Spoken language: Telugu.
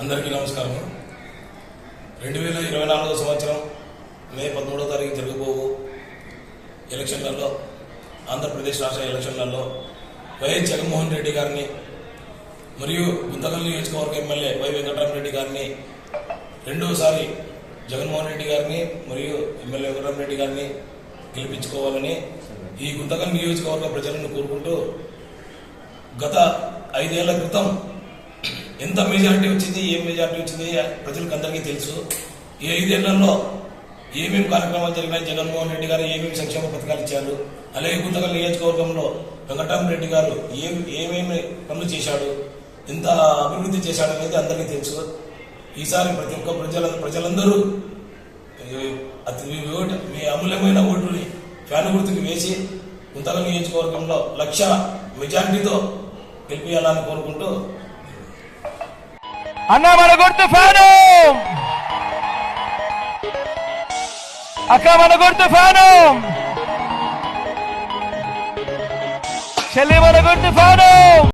అందరికీ నమస్కారం రెండు వేల ఇరవై నాలుగో సంవత్సరం మే పదమూడో తారీఖు జరగబోవు ఎలక్షన్లలో ఆంధ్రప్రదేశ్ రాష్ట్ర ఎలక్షన్లలో వైఎస్ జగన్మోహన్ రెడ్డి గారిని మరియు గుంతకల్ నియోజకవర్గ ఎమ్మెల్యే వై వెంకటరామరెడ్డి గారిని రెండోసారి జగన్మోహన్ రెడ్డి గారిని మరియు ఎమ్మెల్యే వెంకటరామరెడ్డి గారిని గెలిపించుకోవాలని ఈ గుంతకల్ నియోజకవర్గ ప్రజలను కోరుకుంటూ గత ఐదేళ్ళ క్రితం ఎంత మెజారిటీ వచ్చింది ఏం మెజారిటీ వచ్చింది ప్రజలకు అందరికీ తెలుసు. ఈ ఐదేళ్ళలో ఏమేమి కార్యక్రమాలు జరిగినాయి? జగన్మోహన్ రెడ్డి గారు ఏమేమి సంక్షేమ పథకాలు ఇచ్చారు? అలాగే గుంతకల్ నియోజకవర్గంలో వెంకటరామరెడ్డి గారు ఏం ఏమేమి పనులు చేశాడు? ఎంత అభివృద్ధి చేశాడు అనేది అందరికీ తెలుసు. ఈసారి ప్రతి ఒక్క ప్రజల ప్రజలందరూ అతి మీ ఓటు మీ అమూల్యమైన ఓటుని ఫ్యాన్ గుర్తుకు వేసి గుంతకల్ నియోజకవర్గంలో లక్ష మెజారిటీతో గెలిపియాలని కోరుకుంటూ అన్న మన గుర్తు ఫ్యాను! అక్క మన గుర్తు ఫ్యాను! చెల్లి మన గుర్తు ఫ్యాను!